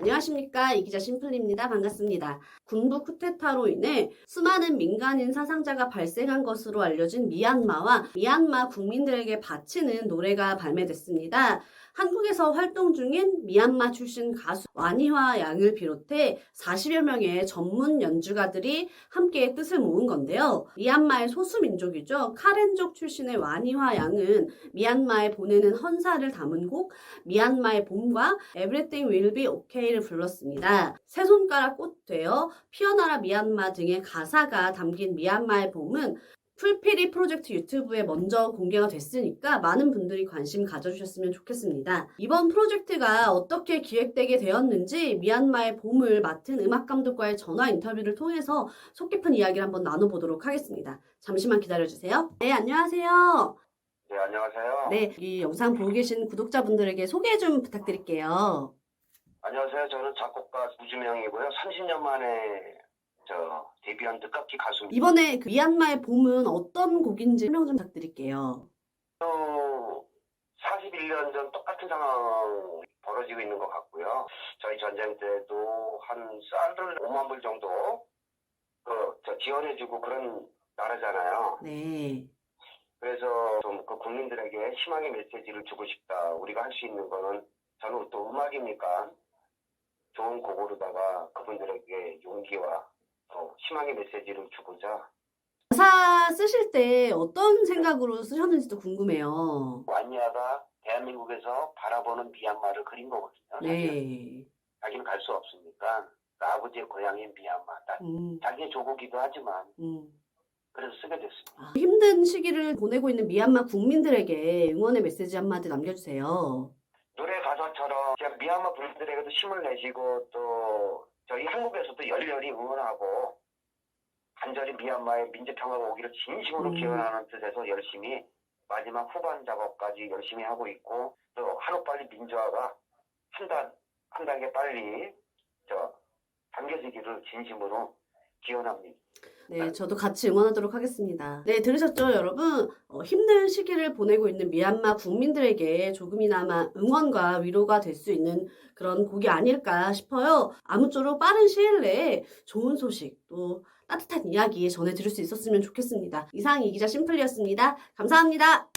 안녕하십니까 이기자 심플입니다. 반갑습니다. 군부 쿠데타로 인해 수많은 민간인 사상자가 발생한 것으로 알려진 미얀마와 미얀마 국민들에게 바치는 노래가 발매됐습니다. 한국에서 활동 중인 미얀마 출신 가수 와니화 양을 비롯해 40여 명의 전문 연주가들이 함께 뜻을 모은 건데요. 미얀마의 소수민족이죠. 카렌족 출신의 와니화 양은 미얀마에 보내는 헌사를 담은 곡 미얀마의 봄과 Everything Will Be OK를 불렀습니다. 새 손가락 꽃 되어 피어나라 미얀마 등의 가사가 담긴 미얀마의 봄은 풀피리 프로젝트 유튜브에 먼저 공개가 됐으니까 많은 분들이 관심 가져주셨으면 좋겠습니다. 이번 프로젝트가 어떻게 기획되게 되었는지 미얀마의 봄을 맡은 음악 감독과의 전화 인터뷰를 통해서 속 깊은 이야기를 한번 나눠보도록 하겠습니다. 잠시만 기다려주세요. 네, 안녕하세요. 네, 안녕하세요. 네, 이 영상 보고 계신 구독자분들에게 소개 좀 부탁드릴게요. 안녕하세요. 저는 작곡가 우주명이고요. 30년 만에 저 데뷔한 뜻깎이 가수입니다. 이번에 그 미얀마의 봄은 어떤 곡인지 설명 좀 부탁드릴게요. 또 41년 전 똑같은 상황 벌어지고 있는 것 같고요. 저희 전쟁 때도 한 쌀을 5만 불 정도 그, 저 지원해주고 그런 나라잖아요. 네. 그래서 좀 그 국민들에게 희망의 메시지를 주고 싶다. 우리가 할 수 있는 거는 저는 또 음악이니까 좋은 곡으로다가 그분들에게 용기와 또 희망의 메시지를 주고자 가사 쓰실 때 어떤 생각으로 쓰셨는지도 궁금해요. 완야가 대한민국에서 바라보는 미얀마를 그린 거거든요. 네. 자기는 갈 수 없으니까 그 아버지의 고향인 미얀마. 나- 음, 자기의 조국이기도 하지만 음. 그래서 쓰게 됐습니다. 아, 힘든 시기를 보내고 있는 미얀마 국민들에게 응원의 메시지 한마디 남겨주세요. 미얀마 분들에게도 힘을 내시고 또 저희 한국에서도 열렬히 응원하고 간절히 미얀마의 민주평화가 오기를 진심으로 음. 기원하는 뜻에서 열심히 마지막 후반 작업까지 열심히 하고 있고 또 하루빨리 민주화가 한 단, 한 단계 빨리 저 당겨지기를 진심으로 기원합니다. 네, 저도 같이 응원하도록 하겠습니다. 네, 들으셨죠, 여러분? 어, 힘든 시기를 보내고 있는 미얀마 국민들에게 조금이나마 응원과 위로가 될 수 있는 그런 곡이 아닐까 싶어요. 아무쪼록 빠른 시일 내에 좋은 소식, 또 따뜻한 이야기 전해드릴 수 있었으면 좋겠습니다. 이상 이기자 심플리였습니다. 감사합니다.